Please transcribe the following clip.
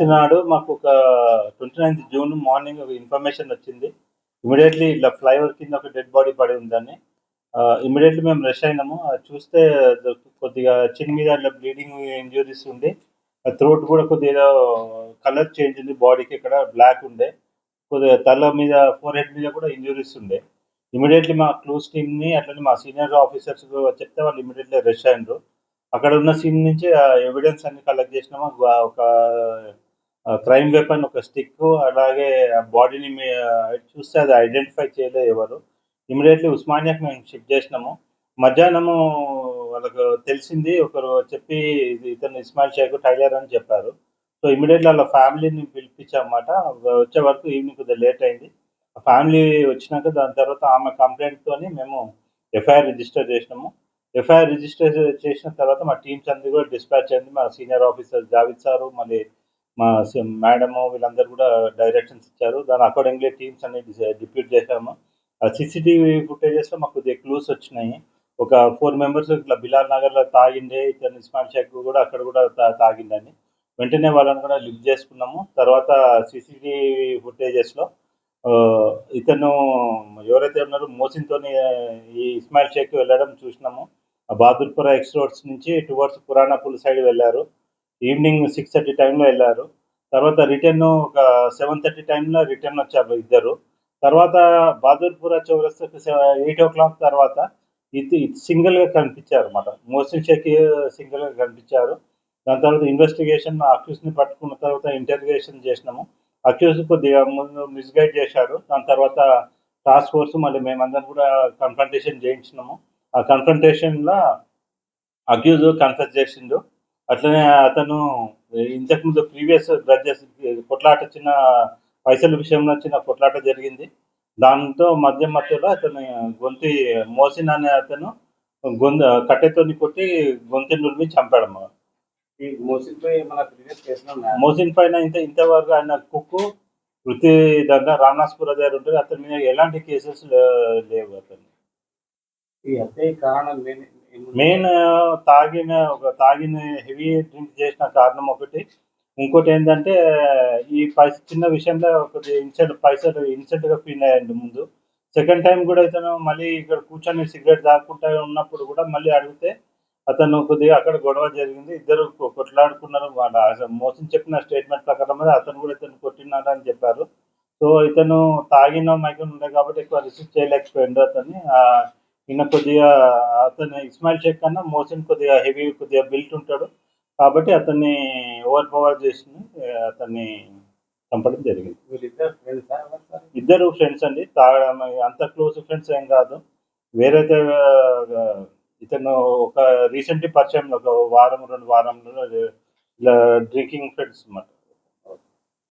నాడు మాకు ఒక ట్వంటీ నైన్త్ జూన్ మార్నింగ్ ఒక ఇన్ఫర్మేషన్ వచ్చింది. ఇమీడియట్లీ ఇట్లా ఫ్లైఓవర్ కింద ఒక డెడ్ బాడీ పడి ఉందని. ఇమీడియట్లీ మేము రష్ అయినాము. అది చూస్తే కొద్దిగా చిన్ మీద ఇట్లా బ్లీడింగ్ ఇంజురీస్ ఉండి థ్రోట్ కూడా కొద్దిగా కలర్ చేంజ్ ఉంది. బాడీకి ఇక్కడ బ్లాక్ ఉండే. కొద్దిగా తల మీద ఫోర్ హెడ్ మీద కూడా ఇంజురీస్ ఉండే. ఇమీడియట్లీ మా క్లూస్ టీమ్ని అట్లనే మా సీనియర్ ఆఫీసర్స్ చెప్తే వాళ్ళు ఇమీడియట్లీ రష్ అయినారు. అక్కడ ఉన్న సీన్ నుంచి ఎవిడెన్స్ అన్ని కలెక్ట్ చేసినాము. ఒక క్రైమ్ వెపన్ ఒక స్టిక్ అలాగే బాడీని చూస్తే అది ఐడెంటిఫై చేయలేదు ఎవరు. ఇమీడియట్లీ ఉస్మానియాకి మేము షిఫ్ట్ చేసినాము. మధ్యాహ్నము వాళ్ళకు తెలిసింది ఒకరు చెప్పి ఇది ఇతను ఇస్మాయిల్ షేక్ టైలర్ అని చెప్పారు. సో ఇమీడియట్లీ వాళ్ళ ఫ్యామిలీని పిలిపించామాట వచ్చే వరకు ఈవినింగ్ కొద్దిగా లేట్ అయింది. ఫ్యామిలీ వచ్చినాక దాని తర్వాత ఆమె కంప్లైంట్తోని మేము ఎఫ్ఐఆర్ రిజిస్టర్ చేసినాము. ఎఫ్ఐఆర్ రిజిస్టర్ చేసిన తర్వాత మా టీమ్స్ అందరూ కూడా డిస్పాచ్ అయింది. మా సీనియర్ ఆఫీసర్ జావిద్ సారు మళ్ళీ మా మేడము వీళ్ళందరూ కూడా డైరెక్షన్స్ ఇచ్చారు. దాని అకార్డింగ్లీ టీమ్స్ అన్ని డిప్యూట్ చేశాము. ఆ సీసీటీవీ ఫుటేజెస్లో మాకు కొద్దిగా క్లూస్ వచ్చినాయి. ఒక ఫోర్ మెంబర్స్ ఇట్లా బిలాల్ నగర్లో తాగిండే ఇతను ఇస్మాయిల్ షేక్ కూడా అక్కడ కూడా తా- తాగిండని వెంటనే వాళ్ళని కూడా లిఫ్ట్ చేసుకున్నాము. తర్వాత సీసీటీవీ ఫుటేజెస్లో ఇతను ఎవరైతే ఉన్నారో మోసిన్తో ఈ ఇస్మాయిల్ షేక్ వెళ్ళడం చూసినాము. ఆ బహదూర్పుర ఎక్స్ రోడ్స్ నుంచి టువర్డ్స్ పురాణాపూల్ సైడ్ వెళ్ళారు. ఈవినింగ్ సిక్స్ థర్టీ టైంలో వెళ్ళారు. తర్వాత రిటర్న్ ఒక సెవెన్ థర్టీ టైంలో రిటర్న్ వచ్చారు ఇద్దరు. తర్వాత బహదూర్పుర చౌరస్తాకి ఎయిట్ ఓ క్లాక్ తర్వాత ఇది సింగిల్గా కనిపించారు అనమాట మోసిన్ షేక్ సింగిల్గా కనిపించారు. దాని తర్వాత ఇన్వెస్టిగేషన్ అక్యూస్ని పట్టుకున్న తర్వాత ఇంటర్గేషన్ చేసినాము. అక్యూస్ కొద్దిగా ముందు మిస్గైడ్ చేశారు. దాని తర్వాత టాస్క్ ఫోర్స్ మళ్ళీ మేమందరం కూడా కన్ఫంటేషన్ చేయించినాము. ఆ కన్ఫంటేషన్లో అక్యూజ్ కన్ఫెస్ చేసిండు. అట్లనే అతను ఇంతకుముందు ప్రీవియస్ గ్రడ్జెస్ కొట్లాట చిన్న పైసల విషయంలో చిన్న కొట్లాట జరిగింది. దాంతో మధ్య మధ్యలో అతను గొంతి మోసిన్ అనే అతను గొంతు కట్టెతోని కొట్టి గొంతు నులిమి చంపాడు అన్నమాట. ఈ మోసిన్పై మన ప్రీవియస్ కేసులో ఉన్నాయి? మోసిన్ పైన ఇంత ఇంతవరకు ఆయన కుక్కు వృత్తి దంగా రామ్నాథ్పుర దగ్గర ఉంటుంది. అతని మీద ఎలాంటి కేసెస్ లేవు అతను ఈ హత్య కారణం మెయిన్ తాగిన ఒక తాగిన హెవీ డ్రింక్ చేసిన కారణం ఒకటి. ఇంకోటి ఏంటంటే ఈ పైస చిన్న విషయంలో ఒకటి ఇన్సెంట్ పైసలు ఇన్సెంట్గా ఫీల్ అయ్యండి ముందు. సెకండ్ టైం కూడా ఇతను మళ్ళీ ఇక్కడ కూర్చొని సిగరెట్ తాగుకుంటా ఉన్నప్పుడు కూడా మళ్ళీ అడిగితే అతను కొద్దిగా అక్కడ గొడవ జరిగింది. ఇద్దరు కొట్లాడుకున్నారు. వాళ్ళ మోసం చెప్పిన స్టేట్మెంట్ ప్రకారం అయితే అతను కూడా ఇతను కొట్టినాడు అని చెప్పారు. సో ఇతను తాగిన మైకం ఉండే కాబట్టి ఎక్కువ రిసీవ్ చేయలేకపోయిండు అతన్ని. ఈయన కొద్దిగా అతను ఇస్మాయిల్ షేక్ కన్నా మోసిన్ కొద్దిగా హెవీ కొద్దిగా బిల్ట్ ఉంటాడు. కాబట్టి అతన్ని ఓవర్ పవర్ చేసి అతన్ని చంపడం జరిగింది. ఇద్దరు ఫ్రెండ్స్ అండి. తాగడం అంత క్లోజ్ ఫ్రెండ్స్ ఏం కాదు. వేరైతే ఇతను ఒక రీసెంట్లీ పరిచయం ఒక వారం రెండు వారంలో ఇలా డ్రింకింగ్ ఫ్రెండ్స్ అన్నమాట.